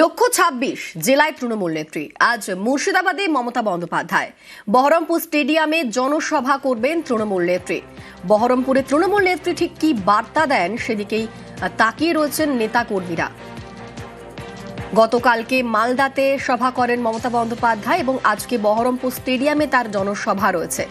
লক্ষ্য ছাব্বিশ জেলায় তৃণমূল নেত্রী। আজ মুর্শিদাবাদে মমতা বন্দ্যোপাধ্যায়। বহরমপুর স্টেডিয়ামে জনসভা করবেন তৃণমূল নেত্রী। বহরমপুরে তৃণমূল নেত্রী ঠিক কি বার্তা দেন সেদিকেই তাকিয়ে রয়েছেন নেতাকর্মীরা। গতকালকে মালদাতে সভা করেন মমতা বন্দ্যোপাধ্যায় এবং আজকে বহরমপুর স্টেডিয়ামে তার জনসভা রয়েছে।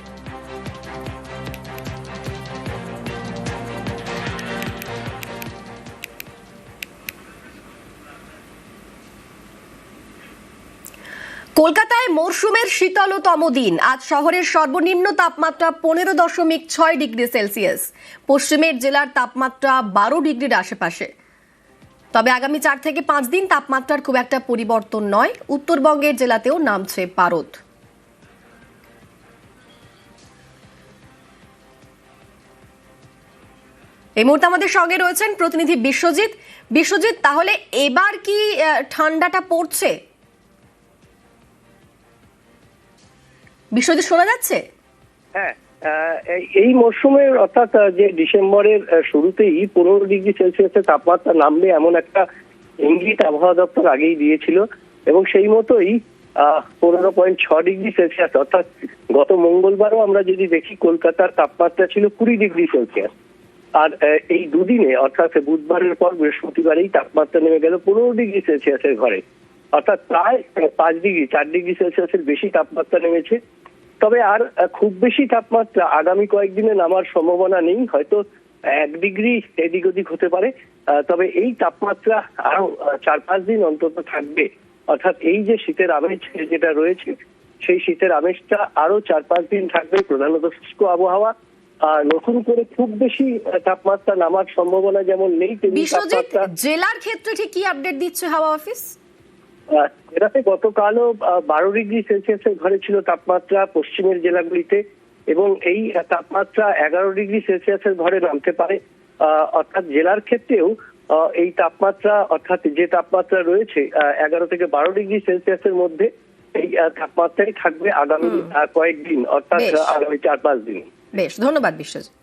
কলকাতায় মরশুমের শীতলতম দিন। আজ শহরের সর্বনিম্ন তাপমাত্রা পনেরো দশমিক ছয় ডিগ্রি সেলসিয়াস। পশ্চিমের জেলার তাপমাত্রা বারো ডিগ্রির আশেপাশে। তবে আগামী চার থেকে পাঁচ দিন তাপমাত্রার খুব একটা পরিবর্তন নয়। উত্তরবঙ্গের জেলাতেও নামছে পারদ। এই মুহূর্তে আমাদের সঙ্গে রয়েছেন প্রতিনিধি বিশ্বজিৎ। বিশ্বজিৎ, তাহলে এবার কি ঠান্ডাটা পড়ছে? বিশ্বজিৎ শোনা যাচ্ছে? হ্যাঁ এই- মরশুমে অর্থাৎ যে ডিসেম্বরের শুরুতেই পনেরো ডিগ্রি সেলসিয়াসের তাপমাত্রা নামবে এমন একটা ইঙ্গিত আবহাওয়া দপ্তর আগেই দিয়েছিল এবং সেই মতোই পনেরো পয়েন্ট ছ ডিগ্রি সেলসিয়াস, অর্থাৎ গত মঙ্গলবারও আমরা যদি দেখি কলকাতার তাপমাত্রা ছিল কুড়ি ডিগ্রি সেলসিয়াস। আর এই দুদিনে, অর্থাৎ বুধবারের পর বৃহস্পতিবারেই তাপমাত্রা নেমে গেল পনেরো ডিগ্রি সেলসিয়াসের ঘরে। অর্থাৎ প্রায় পাঁচ ডিগ্রি, চার ডিগ্রি সেলসিয়াসের বেশি তাপমাত্রা নেমেছে। তবে আর খুব বেশি তাপমাত্রা আগামী কয়েকদিনে নামার সম্ভাবনা নেই হয়তো এক ডিগ্রি এদিক ওদিক হতে পারে। তবে এই তাপমাত্রা আরও চার পাঁচ দিন অন্তত থাকবে। অর্থাৎ এই যে শীতের আমেজ যেটা রয়েছে সেই শীতের আমেজটা আরও চার পাঁচ দিন থাকবে প্রধানত শুষ্ক আবহাওয়া। আর নতুন করে খুব বেশি তাপমাত্রা নামার সম্ভাবনা যেমন নেই তেমনি তাপমাত্রা জেলার ক্ষেত্রে ঠিক কি আপডেট দিচ্ছে হাওয়া অফিস এটাতে গতকালও বারো ডিগ্রি সেলসিয়াসের ঘরে ছিল তাপমাত্রা পশ্চিমের জেলাগুলিতে এবং এই তাপমাত্রা এগারো ডিগ্রি সেলসিয়াসের ঘরে নামতে পারে। আহ, অর্থাৎ জেলার ক্ষেত্রেও এই তাপমাত্রা অর্থাৎ যে তাপমাত্রা রয়েছে এগারো থেকে বারো ডিগ্রি সেলসিয়াসের মধ্যে এই তাপমাত্রাই থাকবে আগামী কয়েকদিন অর্থাৎ আগামী চার পাঁচ দিন। বেশ ধন্যবাদ বিশ্বজিৎ।